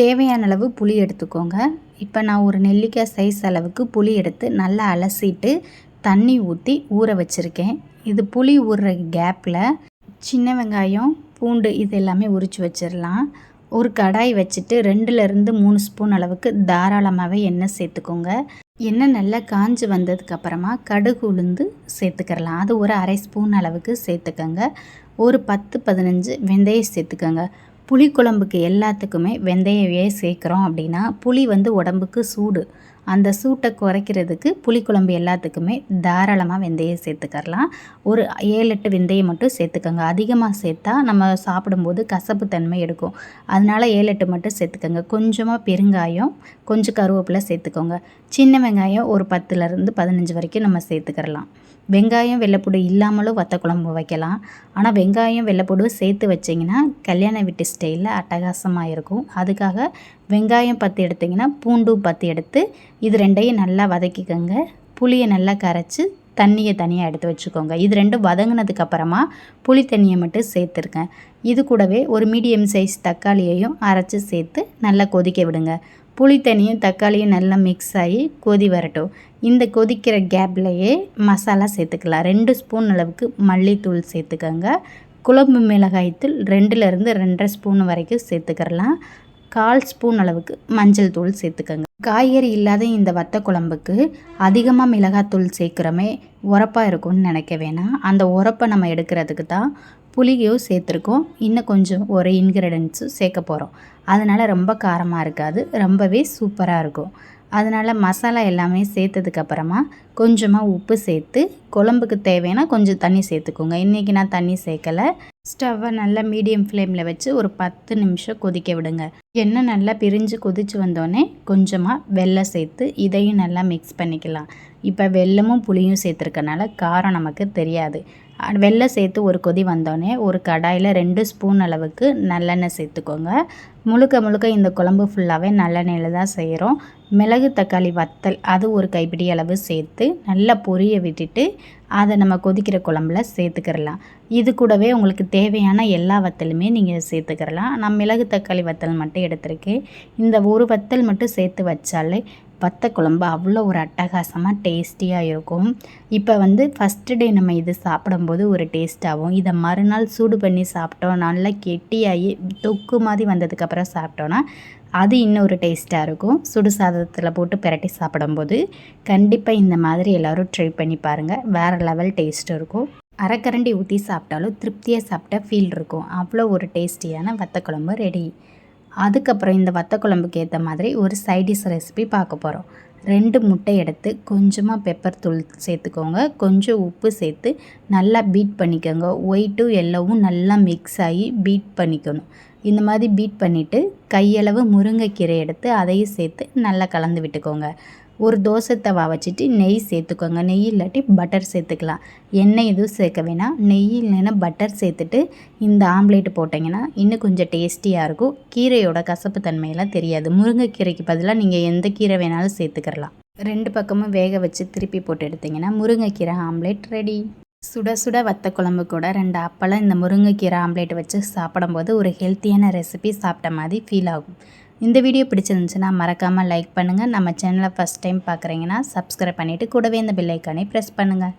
தேவையான அளவு புளி எடுத்துக்கோங்க. இப்போ நான் ஒரு நெல்லிக்காய் சைஸ் அளவுக்கு புளி எடுத்து நல்லா அலசிட்டு தண்ணி ஊற்றி ஊற வச்சுருக்கேன். இது புளி ஊறுற கேப்பில் சின்ன வெங்காயம் பூண்டு இது எல்லாமே உரித்து வச்சிடலாம் ஒரு கடாய் வச்சுட்டு ரெண்டுலேருந்து மூணு ஸ்பூன் அளவுக்கு தாராளமாகவே எண்ணெய் சேர்த்துக்கோங்க. எண்ணெய் நல்லா காஞ்சி வந்ததுக்கப்புறமா கடுகு உளுந்து சேர்த்துக்கிறலாம். அது ஒரு அரை ஸ்பூன் அளவுக்கு சேர்த்துக்கோங்க. ஒரு பத்து பதினஞ்சு வெந்தயம் சேர்த்துக்கோங்க. புளிக்குழம்புக்கு எல்லாத்துக்குமே வெந்தயவே சேர்க்குறோம் அப்படின்னா புளி வந்து உடம்புக்கு சூடு. அந்த சூட்டை குறைக்கிறதுக்கு புளிக்குழம்பு எல்லாத்துக்குமே தாராளமாக வெந்தயம் சேர்த்துக்கரலாம் ஒரு ஏழு எட்டு வெந்தயம் மட்டும் சேர்த்துக்கோங்க. அதிகமாக சேர்த்தா நம்ம சாப்பிடும்போது கசப்பு தன்மை எடுக்கும். அதனால் ஏழு எட்டு மட்டும் சேர்த்துக்கோங்க. கொஞ்சமாக பெருங்காயம் கொஞ்சம் கருவேப்பிலை சேர்த்துக்கோங்க. சின்ன வெங்காயம் ஒரு பத்துலேருந்து பதினஞ்சு வரைக்கும் நம்ம சேர்த்துக்கிறலாம். வெங்காயம் வெள்ளைப்பூடு இல்லாமலும் வத்த குழம்பு வைக்கலாம். ஆனால் வெங்காயம் வெள்ளைப்பூடு சேர்த்து வச்சிங்கன்னா கல்யாண வீட்டு ஸ்டைலில் அட்டகாசமாக இருக்கும். அதுக்காக வெங்காயம் பத்து எடுத்திங்கன்னா பூண்டும் பத்து எடுத்து இது ரெண்டையும் நல்லா வதக்கிக்கோங்க. புளியை நல்லா கரைச்சி தண்ணியை தனியாக எடுத்து வச்சுக்கோங்க. இது ரெண்டும் வதங்கினதுக்கப்புறமா புளி தண்ணியை மட்டும் சேர்த்துருக்கேன். இது கூடவே ஒரு மீடியம் சைஸ் தக்காளியையும் அரைச்சி சேர்த்து நல்லா கொதிக்க விடுங்க. புளி தண்ணியும் தக்காளியும் நல்லா மிக்ஸ் ஆகி கொதி வரட்டும். இந்த கொதிக்கிற கேப்லேயே மசாலா சேர்த்துக்கலாம். ரெண்டு ஸ்பூன் அளவுக்கு மல்லித்தூள் சேர்த்துக்கோங்க. குழம்பு மிளகாய்த்தூள் ரெண்டுலேருந்து ரெண்டரை ஸ்பூன் வரைக்கும் சேர்த்துக்கிறலாம் கால் ஸ்பூன் அளவுக்கு மஞ்சள் தூள் சேர்த்துக்கோங்க. காய்கறி இல்லாத இந்த வத்த குழம்புக்கு அதிகமாக மிளகாத்தூள் சேர்க்குறமே உரப்பாக இருக்கும்னு நினைக்க வேணாம். அந்த உரப்பை நம்ம எடுக்கிறதுக்கு தான் புளியும் சேர்த்துருக்கோம். இன்னும் கொஞ்சம் ஒரு இன்க்ரீடியன்ஸும் சேர்க்க போகிறோம் அதனால் ரொம்ப காரமாக இருக்காது ரொம்பவே சூப்பராக இருக்கும். அதனால் மசாலா எல்லாமே சேர்த்ததுக்கப்புறமா கொஞ்சமாக உப்பு சேர்த்து குழம்புக்கு தேவைன்னா கொஞ்சம் தண்ணி சேர்த்துக்கோங்க. இன்றைக்கி நான் தண்ணி சேர்க்கலை. ஸ்டவ்வை நல்லா மீடியம் ஃப்ளேமில் வச்சு ஒரு பத்து நிமிஷம் கொதிக்க விடுங்க. எண்ணெய் நல்லா பிரிஞ்சு கொதித்து வந்தோடனே கொஞ்சமாக வெள்ளம் சேர்த்து இதையும் நல்லா மிக்ஸ் பண்ணிக்கலாம். இப்போ வெல்லமும் புளியும் சேர்த்துருக்கனால காரம் நமக்கு தெரியாது. வெள்ளம் சேர்த்து ஒரு கொதி வந்தோடனே ஒரு கடாயில் ரெண்டு ஸ்பூன் அளவுக்கு நல்லெண்ணெய் சேர்த்துக்கோங்க. முழுக்க முழுக்க இந்த குழம்பு ஃபுல்லாகவே நல்லெண்ணெயில் தான் செய்கிறோம் மிளகு தக்காளி வத்தல் அது ஒரு கைப்பிடி அளவு சேர்த்து நல்லா பொரிய விட்டுட்டு அதை நம்ம கொதிக்கிற குழம்புல சேர்த்துக்கிறலாம் இது கூடவே உங்களுக்கு தேவையான எல்லா வத்தலுமே நீங்கள் சேர்த்துக்கிறலாம் நான் மிளகு தக்காளி வத்தல் மட்டும் எடுத்திருக்கேன். இந்த ஒரு வத்தல் மட்டும் சேர்த்து வச்சாலே வத்த குழம்பு அவ்வளோ ஒரு அட்டகாசமாக டேஸ்டியாக இருக்கும். இப்போ வந்து ஃபஸ்ட்டு டே நம்ம இது சாப்பிடும்போது ஒரு டேஸ்ட்டாகவும் இதை மறுநாள் சூடு பண்ணி சாப்பிட்டோம். நல்லா கெட்டியாகி தொக்கு மாதிரி வந்ததுக்கப்புறம் சாப்பிட்டோன்னா அது இன்னொரு டேஸ்ட்டாக இருக்கும். சுடு சாதத்தில் போட்டு பிரட்டி சாப்பிடும்போது கண்டிப்பாக இந்த மாதிரி எல்லோரும் ட்ரை பண்ணி பாருங்கள் வேறு லெவல் டேஸ்ட் இருக்கும். அரைக்கரண்டி ஊற்றி சாப்பிட்டாலும் திருப்தியாக சாப்பிட்டா ஃபீல் இருக்கும். அவ்வளோ ஒரு டேஸ்டியான வத்தக்குழம்பு ரெடி அதுக்கப்புறம் இந்த வத்த குழம்புக்கு ஏற்ற மாதிரி ஒரு சைடிஷ் ரெசிபி பார்க்க போகிறோம் ரெண்டு முட்டை எடுத்து கொஞ்சமாக பெப்பர் தூள் சேர்த்துக்கோங்க. கொஞ்சம் உப்பு சேர்த்து நல்லா பீட் பண்ணிக்கோங்க. ஒயிட்டும் எல்லோவும் நல்லா மிக்ஸ் ஆகி பீட் பண்ணிக்கணும். இந்த மாதிரி பீட் பண்ணிவிட்டு கையளவு முருங்கைக்கீரை எடுத்து அதையும் சேர்த்து நல்லா கலந்து விட்டுக்கோங்க. ஒரு தோசை தவா வச்சுட்டு நெய் சேர்த்துக்கோங்க. நெய் இல்லாட்டி பட்டர் சேர்த்துக்கலாம். எண்ணெய் எதுவும் சேர்க்க வேணாம். நெய் இல்லைன்னா பட்டர் சேர்த்துட்டு இந்த ஆம்லேட் போட்டிங்கன்னா இன்னும் கொஞ்சம் டேஸ்டியாக இருக்கும். கீரையோட கசப்பு தன்மையெல்லாம் தெரியாது. முருங்கைக்கீரைக்கு பதிலாக நீங்கள் எந்த கீரை வேணாலும் சேர்த்துக்கிறலாம் ரெண்டு பக்கமும் வேக வச்சு திருப்பி போட்டு எடுத்திங்கன்னா முருங்கைக்கீரை ஆம்லேட் ரெடி சுட சுட வத்த குழம்பு கூட ரெண்டு அப்பளம் இந்த முருங்கைக்கீரை ஆம்லேட் வச்சு சாப்பிடும்போது ஒரு ஹெல்த்தியான ரெசிபி சாப்பிட்ட மாதிரி ஃபீல் ஆகும். இந்த வீடியோ பிடிச்சிருந்துச்சுன்னா மறக்காமல் லைக் பண்ணுங்கள் நம்ம சேனலை ஃபஸ்ட் டைம் பார்க்குறீங்கன்னா சப்ஸ்கிரைப் பண்ணிவிட்டு கூடவே இந்த பில்லைக்கானே ப்ரெஸ் பண்ணுங்கள்